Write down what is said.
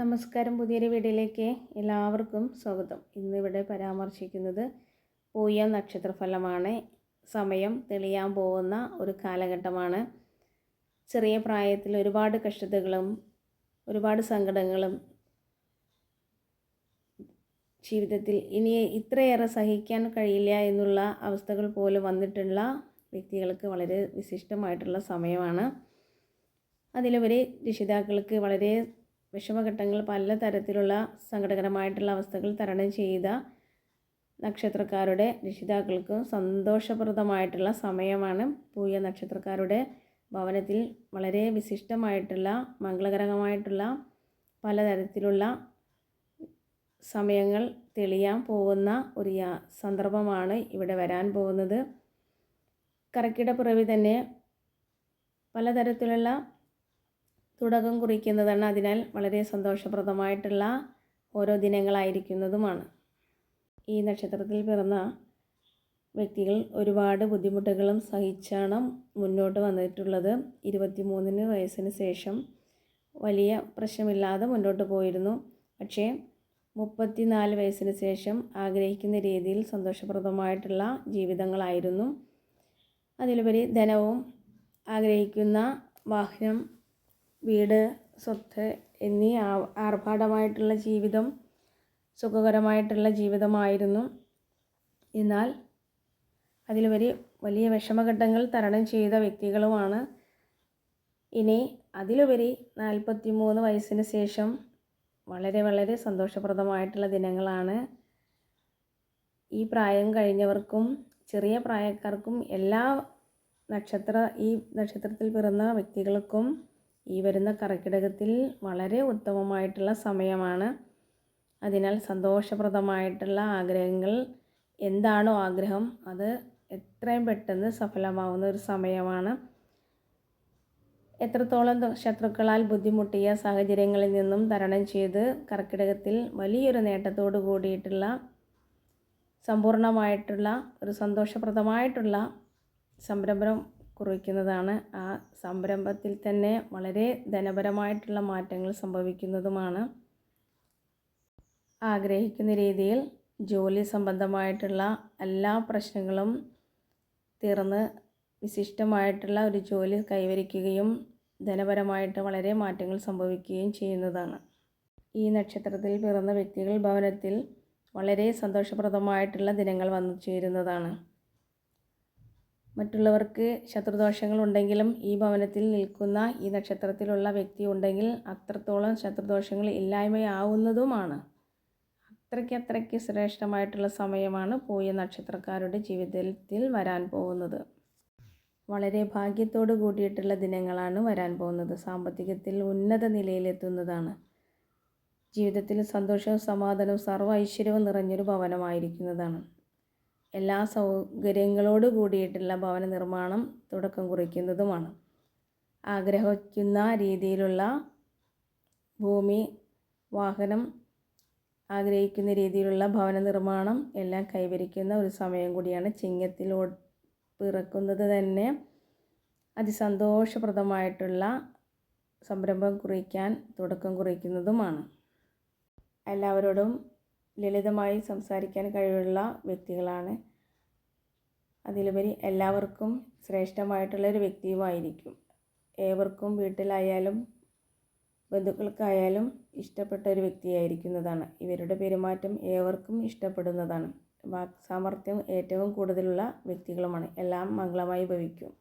നമസ്കാരം പുതിയൊരു വീഡിയോയിലേക്ക് എല്ലാവർക്കും സ്വാഗതം. ഇന്നിവിടെ പരാമർശിക്കുന്നത് പൂയ നക്ഷത്രഫലമാണ്. സമയം തെളിയാൻ പോകുന്ന ഒരു കാലഘട്ടമാണ്. ചെറിയ പ്രായത്തിൽ ഒരുപാട് കഷ്ടതകളും ഒരുപാട് സങ്കടങ്ങളും ജീവിതത്തിൽ ഇനി ഇത്രയേറെ സഹിക്കാൻ കഴിയില്ല എന്നുള്ള അവസ്ഥകൾ പോലും വന്നിട്ടുള്ള വ്യക്തികൾക്ക് വളരെ വിശിഷ്ടമായിട്ടുള്ള സമയമാണ്. അതിലുപരി രക്ഷിതാക്കൾക്ക് വളരെ വിഷമഘട്ടങ്ങൾ പല തരത്തിലുള്ള സങ്കടകരമായിട്ടുള്ള അവസ്ഥകൾ തരണം ചെയ്ത നക്ഷത്രക്കാരുടെ രക്ഷിതാക്കൾക്ക് സന്തോഷപ്രദമായിട്ടുള്ള സമയമാണ് പൂയ നക്ഷത്രക്കാരുടെ ഭവനത്തിൽ വളരെ വിശിഷ്ടമായിട്ടുള്ള മംഗളകരമായിട്ടുള്ള പലതരത്തിലുള്ള സമയങ്ങൾ തെളിയാൻ പോകുന്ന ഒരു സന്ദർഭമാണ് ഇവിടെ വരാൻ പോകുന്നത്. കറക്കിട കർക്കിടപ്പിറവി തന്നെ പലതരത്തിലുള്ള തുടക്കം കുറിക്കുന്നതാണ്. അതിനാൽ വളരെ സന്തോഷപ്രദമായിട്ടുള്ള ഓരോ ദിനങ്ങളായിരിക്കുന്നതുമാണ്. ഈ നക്ഷത്രത്തിൽ പിറന്ന വ്യക്തികൾ ഒരുപാട് ബുദ്ധിമുട്ടുകളും സഹിച്ചാണ് മുന്നോട്ട് വന്നിട്ടുള്ളത്. ഇരുപത്തി മൂന്നിന് വയസ്സിന് ശേഷം വലിയ പ്രശ്നമില്ലാതെ മുന്നോട്ട് പോയിരുന്നു. പക്ഷേ മുപ്പത്തിനാല് വയസ്സിന് ശേഷം ആഗ്രഹിക്കുന്ന രീതിയിൽ സന്തോഷപ്രദമായിട്ടുള്ള ജീവിതങ്ങളായിരുന്നു. അതിലുപരി ധനവും ആഗ്രഹിക്കുന്ന വാഹനം വീട് സ്വത്ത് എന്നീ ആർഭാടമായിട്ടുള്ള ജീവിതം സുഖകരമായിട്ടുള്ള ജീവിതമായിരുന്നു. എന്നാൽ അതിലുപരി വലിയ വിഷമഘട്ടങ്ങൾ തരണം ചെയ്ത വ്യക്തികളുമാണ് ഇനി അതിലുപരി നാൽപ്പത്തി മൂന്ന് വയസ്സിന് ശേഷം വളരെ വളരെ സന്തോഷപ്രദമായിട്ടുള്ള ദിനങ്ങളാണ്. ഈ പ്രായം കഴിഞ്ഞവർക്കും ചെറിയ പ്രായക്കാർക്കും എല്ലാ നക്ഷത്ര ഈ നക്ഷത്രത്തിൽ പിറന്ന വ്യക്തികൾക്കും ഈ വരുന്ന കർക്കിടകത്തിൽ വളരെ ഉത്തമമായിട്ടുള്ള സമയമാണ്. അതിനാൽ സന്തോഷപ്രദമായിട്ടുള്ള ആഗ്രഹങ്ങൾ എന്താണോ ആഗ്രഹം അത് എത്രയും പെട്ടെന്ന് സഫലമാവുന്ന ഒരു സമയമാണ്. എത്രത്തോളം ശത്രുക്കളാൽ ബുദ്ധിമുട്ടിയ സാഹചര്യങ്ങളിൽ നിന്നും തരണം ചെയ്ത് കർക്കിടകത്തിൽ വലിയൊരു നേട്ടത്തോടു കൂടിയിട്ടുള്ള സമ്പൂർണമായിട്ടുള്ള ഒരു സന്തോഷപ്രദമായിട്ടുള്ള സംരംഭം കുറിക്കുന്നതാണ്. ആ സംരംഭത്തിൽ തന്നെ വളരെ ധനപരമായിട്ടുള്ള മാറ്റങ്ങൾ സംഭവിക്കുന്നതുമാണ്. ആഗ്രഹിക്കുന്ന രീതിയിൽ ജോലി സംബന്ധമായിട്ടുള്ള എല്ലാ പ്രശ്നങ്ങളും തീർന്ന് വിശിഷ്ടമായിട്ടുള്ള ഒരു ജോലി കൈവരിക്കുകയും ധനപരമായിട്ട് വളരെ മാറ്റങ്ങൾ സംഭവിക്കുകയും ചെയ്യുന്നതാണ്. ഈ നക്ഷത്രത്തിൽ പിറന്ന വ്യക്തികൾ ഭവനത്തിൽ വളരെ സന്തോഷപ്രദമായിട്ടുള്ള ദിനങ്ങൾ വന്നു ചേരുന്നതാണ്. മറ്റുള്ളവർക്ക് ശത്രുദോഷങ്ങൾ ഉണ്ടെങ്കിലും ഈ ഭവനത്തിൽ നിൽക്കുന്ന ഈ നക്ഷത്രത്തിലുള്ള വ്യക്തി ഉണ്ടെങ്കിൽ അത്രത്തോളം ശത്രുദോഷങ്ങൾ ഇല്ലായ്മയാവുന്നതുമാണ്. അത്രയ്ക്ക് അത്രയ്ക്ക് ശ്രേഷ്ഠമായിട്ടുള്ള സമയമാണ് പൂയ നക്ഷത്രക്കാരുടെ ജീവിതത്തിൽ വരാൻ പോകുന്നത്. വളരെ ഭാഗ്യത്തോട് കൂടിയിട്ടുള്ള ദിനങ്ങളാണ് വരാൻ പോകുന്നത്. സാമ്പത്തികത്തിൽ ഉന്നത നിലയിലെത്തുന്നതാണ്. ജീവിതത്തിൽ സന്തോഷവും സമാധാനവും സർവ ഐശ്വര്യവും നിറഞ്ഞൊരു ഭവനമായിരിക്കുന്നതാണ്. എല്ലാ സൗകര്യങ്ങളോട് കൂടിയിട്ടുള്ള ഭവന നിർമ്മാണം തുടക്കം കുറിക്കുന്നതുമാണ്. ആഗ്രഹിക്കുന്ന രീതിയിലുള്ള ഭൂമി വാഹനം ആഗ്രഹിക്കുന്ന രീതിയിലുള്ള ഭവന നിർമ്മാണം എല്ലാം കൈവരിക്കുന്ന ഒരു സമയം കൂടിയാണ് ചിങ്ങത്തിലോ പിറക്കുന്നത് തന്നെ. അതിസന്തോഷപ്രദമായിട്ടുള്ള സംരംഭം കുറിക്കാൻ തുടക്കം കുറിക്കുന്നതുമാണ്. എല്ലാവരോടും ലളിതമായി സംസാരിക്കാൻ കഴിവുള്ള വ്യക്തികളാണ്. അതിലുപരി എല്ലാവർക്കും ശ്രേഷ്ഠമായിട്ടുള്ളൊരു വ്യക്തിയുമായിരിക്കും. ഏവർക്കും വീട്ടിലായാലും ബന്ധുക്കൾക്കായാലും ഇഷ്ടപ്പെട്ട ഒരു വ്യക്തിയായിരിക്കുന്നതാണ്. ഇവരുടെ പെരുമാറ്റം ഏവർക്കും ഇഷ്ടപ്പെടുന്നതാണ്. വാക് സാമർഥ്യം ഏറ്റവും കൂടുതലുള്ള വ്യക്തികളുമാണ്. എല്ലാം മംഗളമായി ഭവിക്കും.